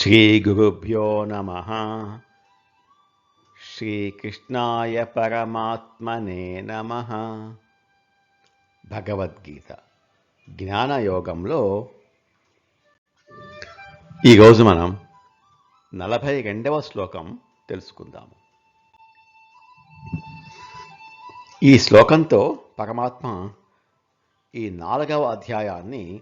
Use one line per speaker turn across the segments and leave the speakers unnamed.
శ్రీగురుభ్యో నమ శ్రీకృష్ణాయ పరమాత్మనే నమ భగవద్గీత జ్ఞానయోగంలో ఈరోజు మనం నలభై రెండవ శ్లోకం తెలుసుకుందాము. ఈ శ్లోకంతో పరమాత్మ ఈ నాలుగవ అధ్యాయాన్ని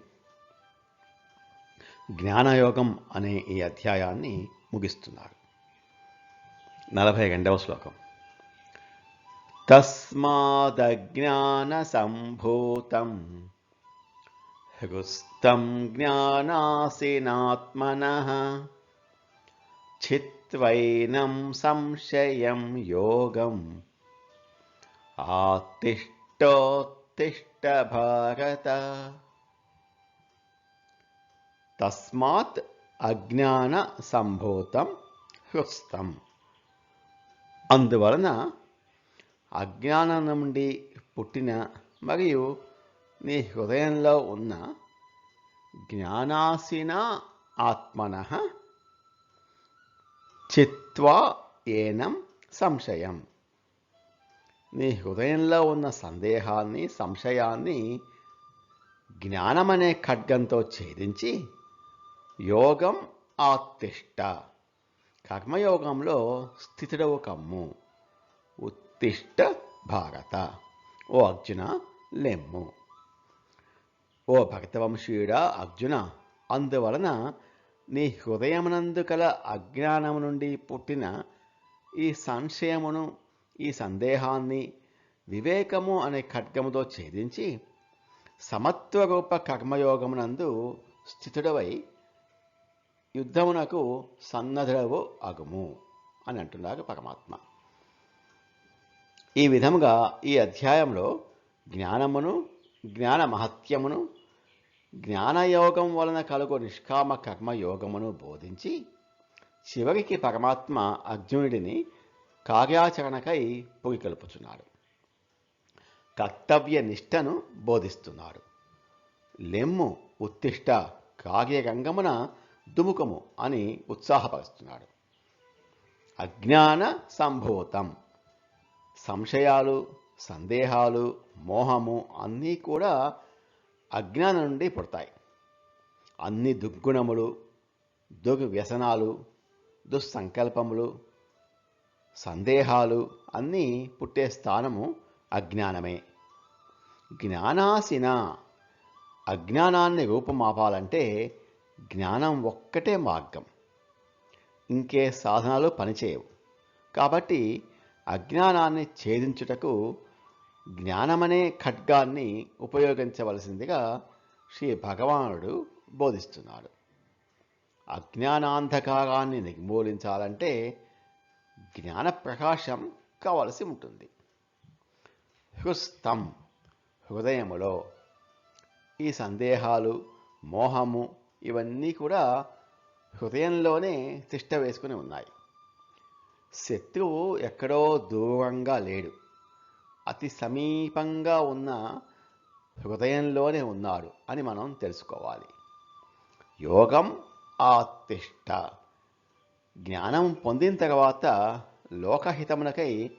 జ్ఞానయోగం అనే ఈ అధ్యాయాన్ని ముగిస్తున్నారు. నలభై రెండవ శ్లోకం. తస్మాదజ్ఞానసంభూతం హృస్తం జ్ఞానాసినాత్మన చిత్వైనం సంశయం యోగం ఆతిష్టోత్తిష్ట భారత తస్మాత్ అజ్ఞాన సంభూతం హృస్తం అందువలన అజ్ఞానం నుండి పుట్టిన మరియు నీ హృదయంలో ఉన్న జ్ఞానాసిన ఆత్మన చిత్వా ఏనం సంశయం. నీ హృదయంలో ఉన్న సందేహాన్ని సంశయాన్ని జ్ఞానమనే ఖడ్గంతో ఛేదించి యోగం ఆత్తిష్ట. కర్మయోగంలో స్థితుడవు కమ్ము ఉత్తిష్ట భారత. ఓ అర్జున లెమ్ము. ఓ భక్తవంశీయుడా అర్జున అందువలన నీ హృదయమునందు కల అజ్ఞానము నుండి పుట్టిన ఈ సంశయమును ఈ సందేహాన్ని వివేకము అనే ఖడ్గముతో ఛేదించి సమత్వరూప కర్మయోగమునందు స్థితుడవై యుద్ధమునకు సన్నధుడవు అగుము అని అంటున్నారు పరమాత్మ. ఈ విధముగా ఈ అధ్యాయంలో జ్ఞానమును జ్ఞాన మహత్యమును జ్ఞానయోగం వలన కలుగు నిష్కామ కర్మయోగమును బోధించి చివరికి పరమాత్మ అర్జునుడిని కార్యాచరణకై పురికలుపుచున్నాడు కర్తవ్య నిష్టను బోధిస్తున్నాడు. లెమ్ము ఉత్తిష్ట కార్యరంగమున దుముకము అని ఉత్సాహపరుస్తున్నాడు. అజ్ఞాన సంభూతం. సంశయాలు సందేహాలు మోహము అన్నీ కూడా అజ్ఞానం నుండి పుడతాయి. అన్ని దుర్గుణములు దుర్వ్యసనాలు దుస్సంకల్పములు సందేహాలు అన్నీ పుట్టే స్థానము అజ్ఞానమే. జ్ఞానాసిన అజ్ఞానాన్ని రూపమాపాలంటే జ్ఞానం ఒక్కటే మార్గం. ఇంకే సాధనాలు పనిచేయవు. కాబట్టి అజ్ఞానాన్ని ఛేదించుటకు జ్ఞానమనే ఖడ్గాన్ని ఉపయోగించవలసిందిగా శ్రీ భగవానుడు బోధిస్తున్నాడు. అజ్ఞానాంధకారాన్ని నిర్మూలించాలంటే జ్ఞాన ప్రకాశం కావలసి ఉంటుంది. హృస్తం హృదయములో ఈ సందేహాలు మోహము ఇవన్నీ కూడా హృదయంలోనే తిష్ట వేసుకుని ఉన్నాయి. శత్రువు ఎక్కడో దూరంగా లేడు. అతి సమీపంగా ఉన్న హృదయంలోనే ఉన్నాడు అని మనం తెలుసుకోవాలి. యోగం ఆ తిష్ట. జ్ఞానం పొందిన తర్వాత లోకహితమునకై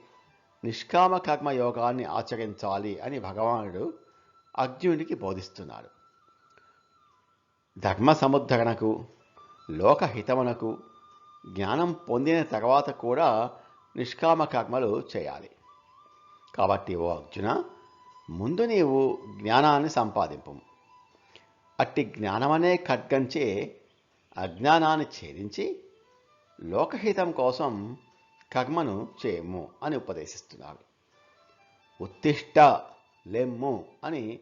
నిష్కామ కర్మ యోగాన్ని ఆచరించాలి అని భగవానుడు అర్జునుడికి బోధిస్తున్నాడు. ధర్మ సముద్ధరణకు లోకహితమునకు జ్ఞానం పొందిన తర్వాత కూడా నిష్కామ కర్మలు చేయాలి. కాబట్టి ఓ అర్జున ముందు నీవు జ్ఞానాన్ని సంపాదింపు. అట్టి జ్ఞానమనే ఖడ్గంచే అజ్ఞానాన్ని ఛేదించి లోకహితం కోసం కర్మను చేయము అని ఉపదేశిస్తున్నారు ఉత్తిష్ట లెమ్ము అని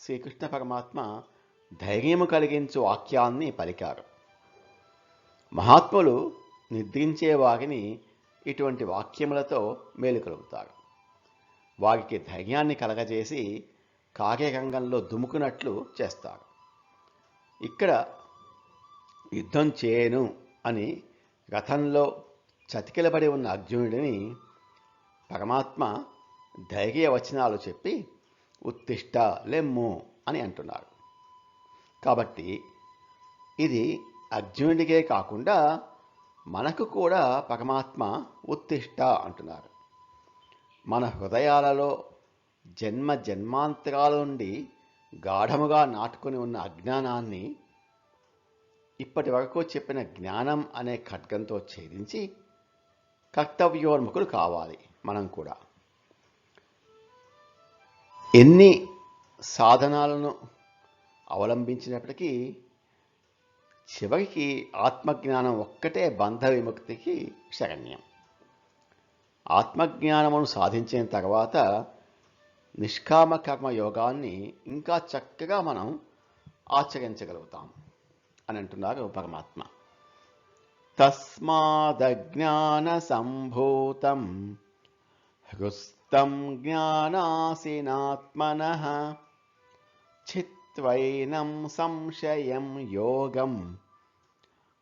శ్రీకృష్ణ పరమాత్మ ధైర్యము కలిగించు వాక్యాన్ని పలికారు. మహాత్ములు నిద్రించే వారిని ఇటువంటి వాక్యములతో మేలుకలుగుతారు వారికి ధైర్యాన్ని కలగజేసి కార్యరంగంలో దుముకున్నట్లు చేస్తారు. ఇక్కడ యుద్ధం చేయను అని రథంలో చతికిలబడి ఉన్న అర్జునుడిని పరమాత్మ ధైర్య వచనాలు చెప్పి ఉత్తిష్ట లెమ్ము అని అంటున్నారు. కాబట్టి ఇది అర్జునుడికే కాకుండా మనకు కూడా పరమాత్మ ఉత్తిష్ట అంటున్నారు. మన హృదయాలలో జన్మ జన్మాంతరాల నుండి గాఢముగా నాటుకొని ఉన్న అజ్ఞానాన్ని ఇప్పటి వరకు చెప్పిన జ్ఞానం అనే ఖడ్గంతో ఛేదించి కర్తవ్యోన్ముఖులు కావాలి మనం కూడా. ఎన్ని సాధనాలను అవలంబించినప్పటికీ చివరికి ఆత్మజ్ఞానం ఒక్కటే బంధ విముక్తికి శరణ్యం. ఆత్మజ్ఞానమును సాధించిన తర్వాత నిష్కామ కర్మ యోగాన్ని ఇంకా చక్కగా మనం ఆచరించగలుగుతాం అని అంటున్నారు పరమాత్మ. తస్మాదజ్ఞాన సంభూతం హృస్తం జ్ఞానాసినాత్మన చిత్వైనం సంశయం యోగం.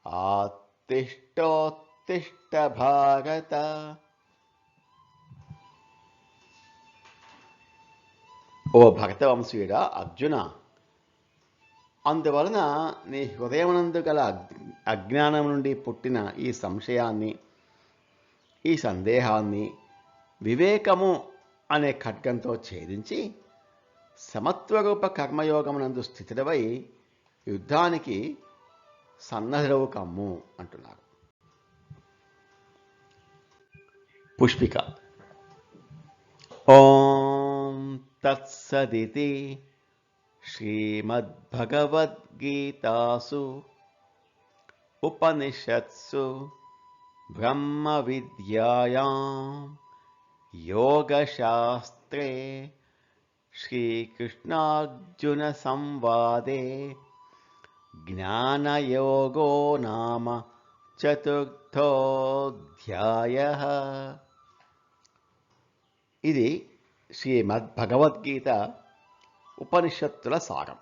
ఆతిష్టోత్తిష్ట భారత. ఓ భక్తవంశీయుడా అర్జున అందువలన నీ హృదయమునందు గల అగ్- అజ్ఞానం నుండి పుట్టిన ఈ సంశయాన్ని ఈ సందేహాన్ని వివేకము అనే ఖడ్గంతో ఛేదించి సమత్వరూప కర్మయోగమునందు స్థితుడవై యుద్ధానికి సన్నద్ధుడవు కమ్ము అంటున్నారు. పుష్పిక. ఓం తత్సదితి శ్రీమద్భగవద్గీతాసు ఉపనిషత్సు బ్రహ్మ విద్యాయాం యోగశాస్త్రే శ్రీకృష్ణార్జున సంవాదే జ్ఞానయోగో నామ చతుర్థోధ్యాయ. ఇది శ్రీమద్ భగవద్గీత ఉపనిషత్తుల సారం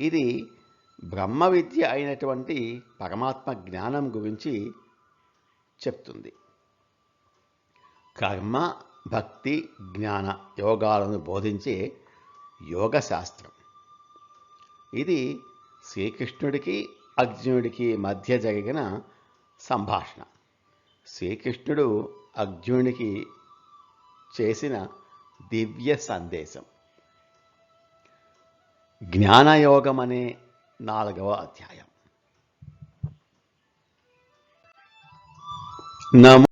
ఇది బ్రహ్మ విద్య అయినటువంటి పరమాత్మ జ్ఞానం గురించి చెప్తుంది. కర్మ భక్తి జ్ఞాన యోగాలను బోధించే యోగ శాస్త్రం. ఇది శ్రీకృష్ణుడికి అర్జునుడికి మధ్య జరిగిన సంభాషణ. శ్రీకృష్ణుడు అర్జునుడికి చేసిన దివ్య సందేశం. జ్ఞానయోగం అనే నాలుగవ అధ్యాయం. నమో